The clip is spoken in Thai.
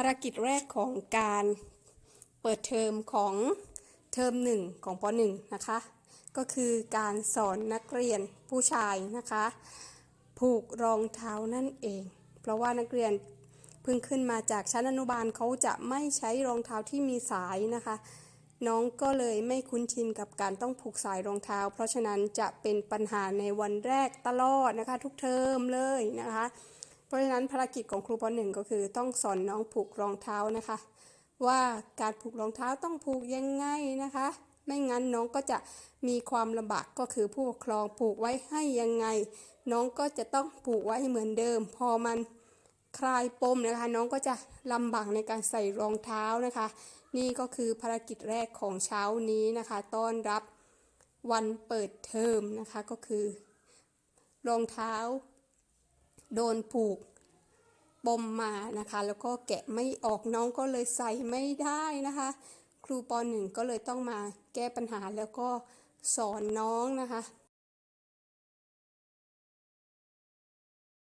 ภารกิจแรกของการเปิดเทอมของเทอมหนึ่งของปหนึ่งนะคะ ก็คือการสอนนักเรียนผู้ชายนะคะ ผูกรองเท้านั่นเอง เพราะว่านักเรียนเพิ่งขึ้นมาจากชั้นอนุบาลเขาจะไม่ใช้รองเท้าที่มีสายนะคะ น้องก็เลยไม่คุ้นชินกับการต้องผูกสายรองเท้า เพราะฉะนั้นจะเป็นปัญหาในวันแรกตลอดนะคะ ทุกเทอมเลยนะคะ เพราะฉะนั้นภารกิจของครูปหนึ่งก็คือต้องสอนน้องผูกรองเท้านะคะ ว่าการผูกรองเท้าต้องผูกยังไงนะคะ ไม่งั้นน้องก็จะมีความลำบากก็คือผู้ปกครองผูกไว้ให้ยังไง น้องก็จะต้องผูกไว้เหมือนเดิม พอมันคลายปมนะคะ น้องก็จะลำบากในการใส่รองเท้านะคะ นี่ก็คือภารกิจแรกของเช้านี้นะคะ ต้อนรับวันเปิดเทอมนะคะก็คือ รองเท้า โดนผูกปมมานะคะ แล้วก็แกะไม่ออกน้องก็เลยใส่ไม่ได้นะคะ ครูปหนึ่งก็เลยต้องมาแก้ปัญหาแล้วก็สอนน้องนะคะ